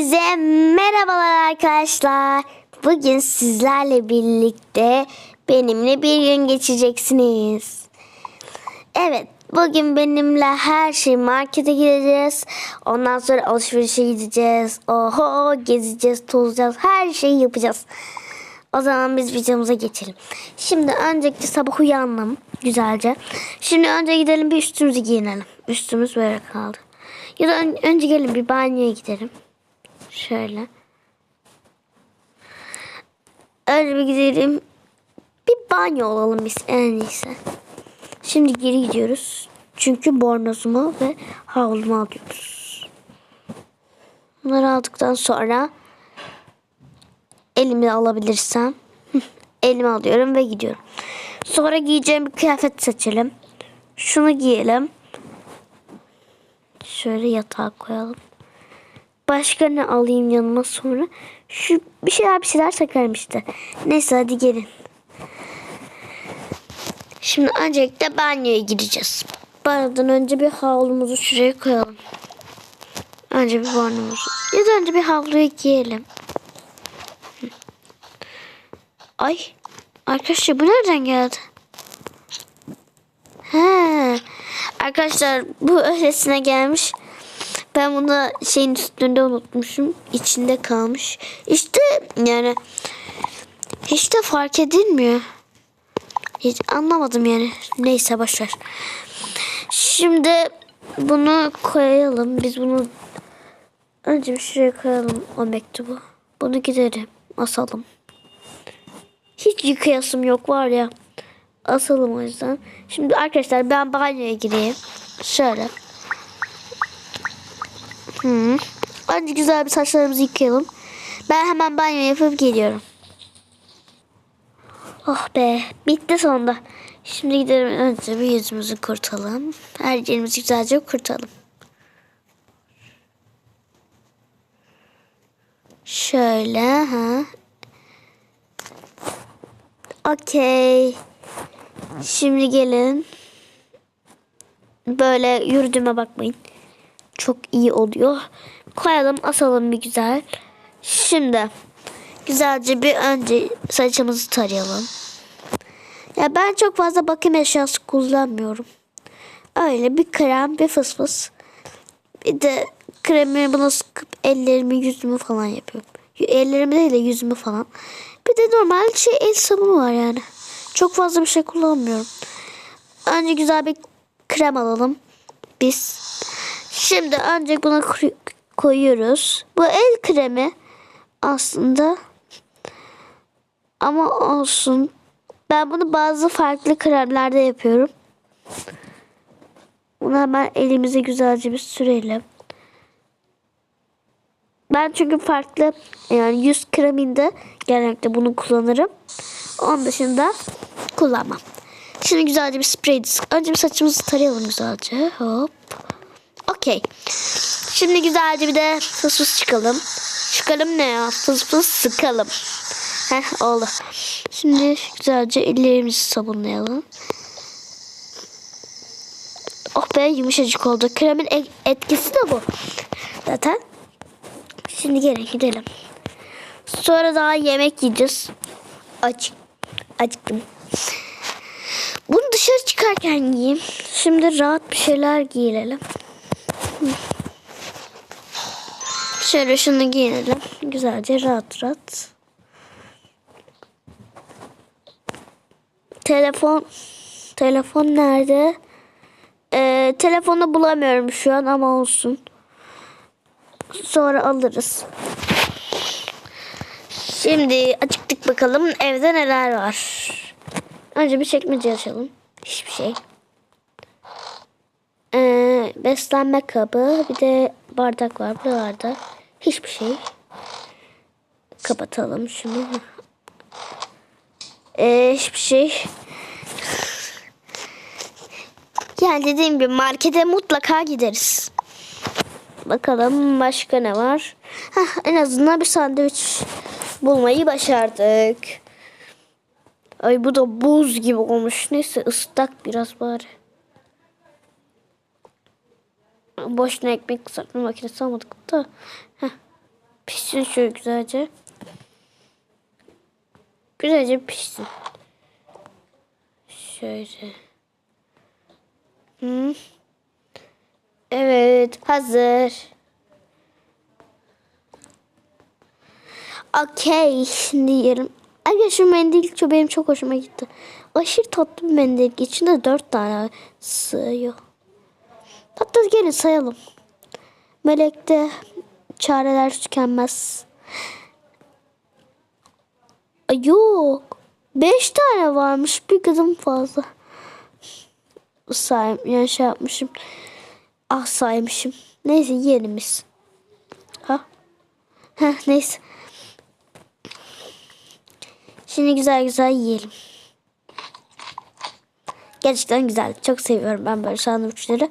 Hepinize merhabalar arkadaşlar. Bugün sizlerle birlikte benimle bir gün geçeceksiniz. Evet, bugün benimle her şey markete gideceğiz. Ondan sonra alışverişe gideceğiz. Oho, gezeceğiz, tozacağız, her şeyi yapacağız. O zaman biz videomuza geçelim. Şimdi önceki sabah uyandım güzelce. Şimdi önce gidelim bir üstümüzü giyinelim. Üstümüz böyle kaldı. Ya da ön- önce gelin bir banyoya gidelim. Şöyle. Önce bir gidelim. Bir banyo olalım biz en iyisi. Şimdi geri gidiyoruz. Çünkü bornozumu ve havlumu alıyoruz. Bunları aldıktan sonra elimi alabilirsem elimi alıyorum ve gidiyorum. Sonra giyeceğim bir kıyafet seçelim. Şunu giyelim. Şöyle yatağa koyalım. Başka ne alayım yanıma sonra? Şu bir şeyler bir şeyler takarım işte. Neyse hadi gelin. Şimdi öncelikle banyoya gideceğiz. Banyodan önce bir havlumuzu şuraya koyalım. Önce bir banyomuzu. Ya da önce bir havluyu giyelim. Ay. Arkadaşlar bu nereden geldi? He. Arkadaşlar bu öylesine gelmiş. Ben bunu şeyin üstünde unutmuşum. İçinde kalmış. İşte yani hiç de fark edilmiyor. Hiç anlamadım yani. Neyse boşver. Şimdi bunu koyalım. Biz bunu önce bir şuraya koyalım o mektubu. Bunu gidelim. Asalım. Hiç yıkayasım yok var ya. Asalım o yüzden. Şimdi arkadaşlar ben banyoya gireyim. Şöyle. Hı. Önce güzel bir saçlarımızı yıkayalım. Ben hemen banyo yapıp geliyorum. Oh be bitti sonunda. Şimdi gidelim önce bir yüzümüzü kurtalım. Her yerimizi güzelce kurtalım. Şöyle ha. Okey. Şimdi gelin. Böyle yürüdüğüme bakmayın. Çok iyi oluyor. Koyalım asalım bir güzel. Şimdi güzelce bir önce saçımızı tarayalım. Ya ben çok fazla bakım eşyası kullanmıyorum. Öyle bir krem bir fıs fıs. Bir de kremi buna sıkıp ellerimi yüzümü falan yapıyorum. Ellerimi değil de yüzümü falan. Bir de normal şey el sabunu var yani. Çok fazla bir şey kullanmıyorum. Önce güzel bir krem alalım. Biz. Şimdi önce buna koyuyoruz. Bu el kremi aslında ama olsun. Ben bunu bazı farklı kremlerde yapıyorum. Bunu hemen elimize güzelce bir sürelim. Ben çünkü farklı yani yüz kreminde genellikle bunu kullanırım. Onun dışında kullanmam. Şimdi güzelce bir sprey sık. Önce bir saçımızı tarayalım güzelce. Hop. Okey. Şimdi güzelce bir de fıs fıs çıkalım. Çıkalım ne ya? Fıs fıs sıkalım. Heh oldu. Şimdi güzelce ellerimizi sabunlayalım. Oh be yumuşacık oldu. Kremin e- etkisi de bu. Zaten. Şimdi gelin gidelim. Sonra daha yemek yiyeceğiz. Aç. Acıktım. Bunu dışarı çıkarken giyeyim. Şimdi rahat bir şeyler giyinelim. Şöyle şunu giyinelim. Güzelce rahat rahat. Telefon telefon nerede? Ee, telefonu bulamıyorum şu an ama olsun. Sonra alırız. Şimdi açıktık bakalım evde neler var. Önce bir çekmece açalım. Hiçbir şey. Ee, beslenme kabı. Bir de bardak var buralarda. Hiçbir şey. Kapatalım şunu. Ee, hiçbir şey. Yani dediğim gibi markete mutlaka gideriz. Bakalım başka ne var. Heh, en azından bir sandviç bulmayı başardık. Ay bu da buz gibi olmuş. Neyse ıslak biraz bari. Boşuna ekmek kızartma makinesi almadık da. Heh. Pişsin şöyle güzelce. Güzelce pişsin. Şöyle. Hı. Evet hazır. Okey şimdi yiyelim. Arkadaşlar mendil çok benim çok hoşuma gitti. Aşırı tatlı bir mendil. İçinde dört tane sığıyor. Hatta gelin sayalım. Melek'te çareler tükenmez. Yok. Beş tane varmış. Bir kızım fazla. Say, yani şey yapmışım. Ah saymışım. Neyse yiyelim biz. Ha? Heh, neyse. Şimdi güzel güzel yiyelim. Gerçekten güzel. Çok seviyorum ben böyle sandviçleri.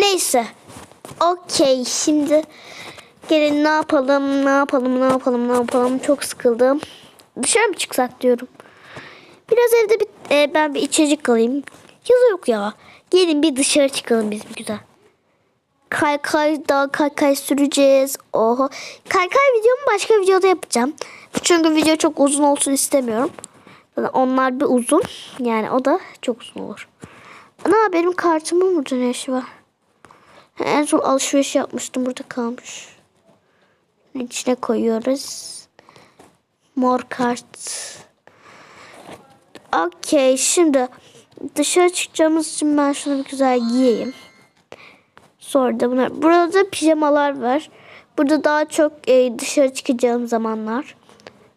Neyse. Okey. Şimdi gelin ne yapalım, ne yapalım, ne yapalım, ne yapalım. Çok sıkıldım. Dışarı mı çıksak diyorum. Biraz evde bir, e, ben bir içecek alayım. Yazı yok ya. Gelin bir dışarı çıkalım biz bir güzel. Kaykay da kaykay süreceğiz. Oho. Kaykay videomu başka videoda yapacağım. Çünkü video çok uzun olsun istemiyorum. Onlar bir uzun. Yani o da çok uzun olur. Ana benim kartımın burada ne işi var? En son alışveriş yapmıştım. Burada kalmış. İçine koyuyoruz. Mor kart. Okey şimdi dışarı çıkacağımız için ben şunu bir güzel giyeyim. Sonra da bunlar. Burada da pijamalar var. Burada daha çok e, dışarı çıkacağım zamanlar.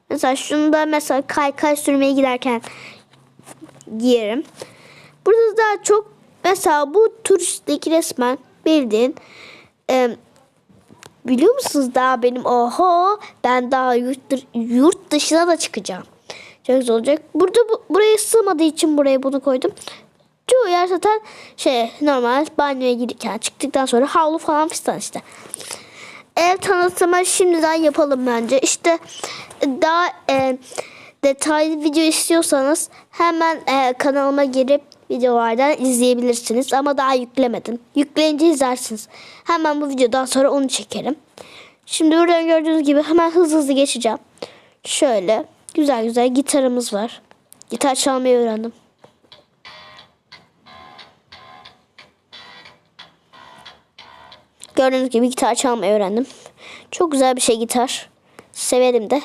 Mesela şunu da mesela kaykay sürmeye giderken giyerim. Burada daha çok mesela bu turistik resmen bildiğin e, biliyor musunuz daha benim oho ben daha yurt, yurt dışına da çıkacağım. Çok güzel olacak. Burada bu, buraya sığmadığı için buraya bunu koydum. Çoğu yer zaten şey normal banyoya girerken çıktıktan sonra havlu falan fistan işte. Ev tanıtımı şimdiden yapalım bence. İşte daha e, detaylı video istiyorsanız hemen e, kanalıma girip videolardan izleyebilirsiniz. Ama daha yüklemedim. Yükleyince izlersiniz. Hemen bu videodan sonra onu çekerim. Şimdi buradan gördüğünüz gibi hemen hızlı hızlı geçeceğim. Şöyle güzel güzel gitarımız var. Gitar çalmayı öğrendim. Gördüğünüz gibi gitar çalmayı öğrendim. Çok güzel bir şey gitar. Severim de.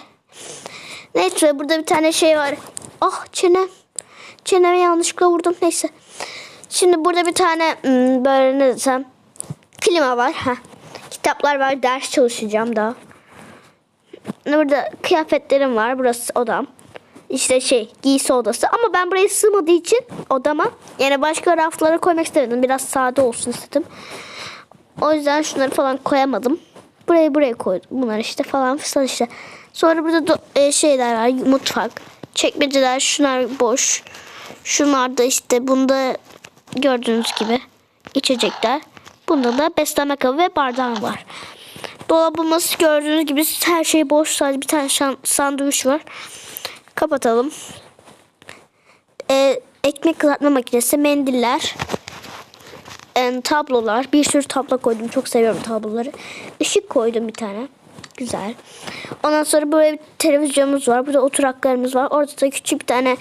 Neyse burada bir tane şey var. Ah çenem. Çeneme yanlışlıkla vurdum. Neyse. Şimdi burada bir tane hmm, böyle ne desem klima var. Heh. Kitaplar var. Ders çalışacağım daha. Burada kıyafetlerim var. Burası odam. İşte şey giysi odası. Ama ben buraya sığmadığı için odama yani başka raflara koymak istemedim. Biraz sade olsun istedim. O yüzden şunları falan koyamadım. Burayı buraya koydum. Bunlar işte falan filan işte. Sonra burada e, şeyler var. Mutfak. Çekmeceler. Şunlar boş. Şunlar da işte bunda gördüğünüz gibi içecekler. Bunda da beslenme kabı ve bardağım var. Dolabımız gördüğünüz gibi her şey boş. Sadece bir tane sandviç var. Kapatalım. E, ekmek kızartma makinesi, mendiller, e, tablolar. Bir sürü tablo koydum. Çok seviyorum tabloları. Işık koydum bir tane. Güzel. Ondan sonra böyle bir televizyonumuz var. Burada oturaklarımız var. Orada da küçük bir tane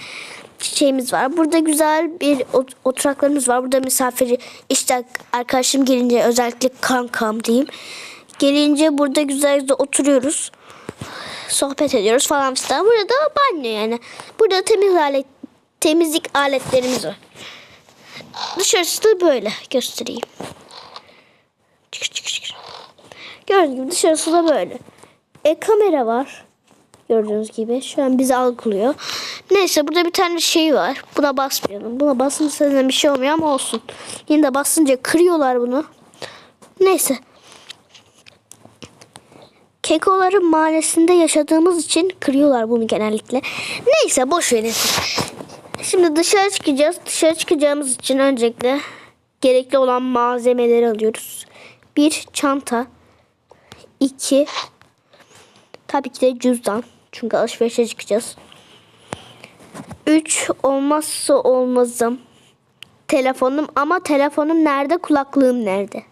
çiçeğimiz var. Burada güzel bir ot- oturaklarımız var. Burada misafiri işte arkadaşım gelince özellikle kankam diyeyim. Gelince burada güzel güzel oturuyoruz. Sohbet ediyoruz falan filan. Burada banyo yani. Burada temiz alet temizlik aletlerimiz var. Dışarısı da böyle göstereyim. Çık çık çık. Gördüğünüz gibi dışarısı da böyle. E kamera var. Gördüğünüz gibi şu an bizi algılıyor. Neyse burada bir tane şey var. Buna basmayalım. Buna basınca da bir şey olmuyor ama olsun. Yine de basınca kırıyorlar bunu. Neyse. Kekoların mahallesinde yaşadığımız için kırıyorlar bunu genellikle. Neyse boş verin. Şimdi dışarı çıkacağız. Dışarı çıkacağımız için öncelikle gerekli olan malzemeleri alıyoruz. Bir çanta. iki tabii ki de cüzdan. Çünkü alışverişe çıkacağız. Üç olmazsa olmazım. Telefonum ama telefonum nerede? Kulaklığım nerede?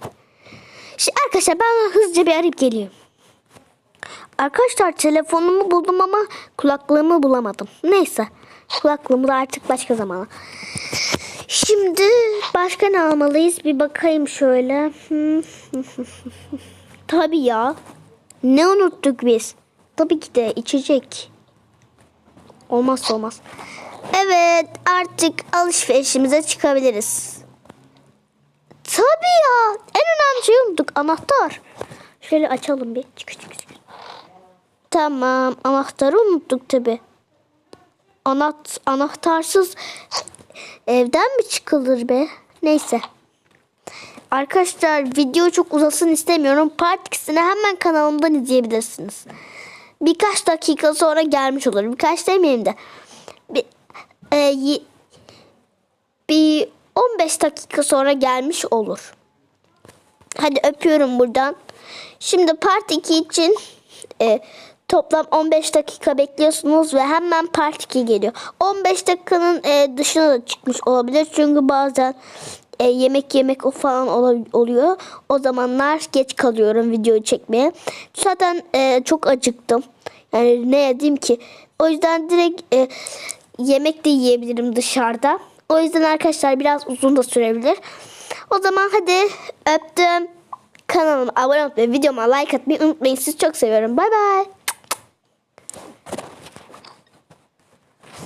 Şimdi arkadaşlar ben hızlıca bir arayıp geliyorum. Arkadaşlar telefonumu buldum ama kulaklığımı bulamadım. Neyse. Kulaklığımı da artık başka zamana. Şimdi başka ne almalıyız? Bir bakayım şöyle. Tabii ya. Ne unuttuk biz? Tabii ki de içecek. Olmazsa olmaz. Evet artık alışverişimize çıkabiliriz. Tabii ya. En önemli şey unuttuk. Anahtar. Şöyle açalım bir. Çık çık çık. Tamam. Anahtarı unuttuk tabii. Anahtar, anahtarsız evden mi çıkılır be? Neyse. Arkadaşlar video çok uzasın istemiyorum. Part 2'sini hemen kanalımdan izleyebilirsiniz. Birkaç dakika sonra gelmiş olur. Birkaç demeyeyim de. Bir, e, bir 15 dakika sonra gelmiş olur. Hadi öpüyorum buradan. Şimdi part 2 için e, toplam 15 dakika bekliyorsunuz ve hemen part 2 geliyor. 15 dakikanın e, dışına da çıkmış olabilir. Çünkü bazen e, yemek yemek o falan oluyor. O zamanlar geç kalıyorum videoyu çekmeye. Zaten e, çok acıktım. Yani ne yedim ki? O yüzden direkt e, yemek de yiyebilirim dışarıda. O yüzden arkadaşlar biraz uzun da sürebilir. O zaman hadi öptüm. Kanalıma abone olmayı, videoma like atmayı unutmayın. Sizi çok seviyorum. Bay bay.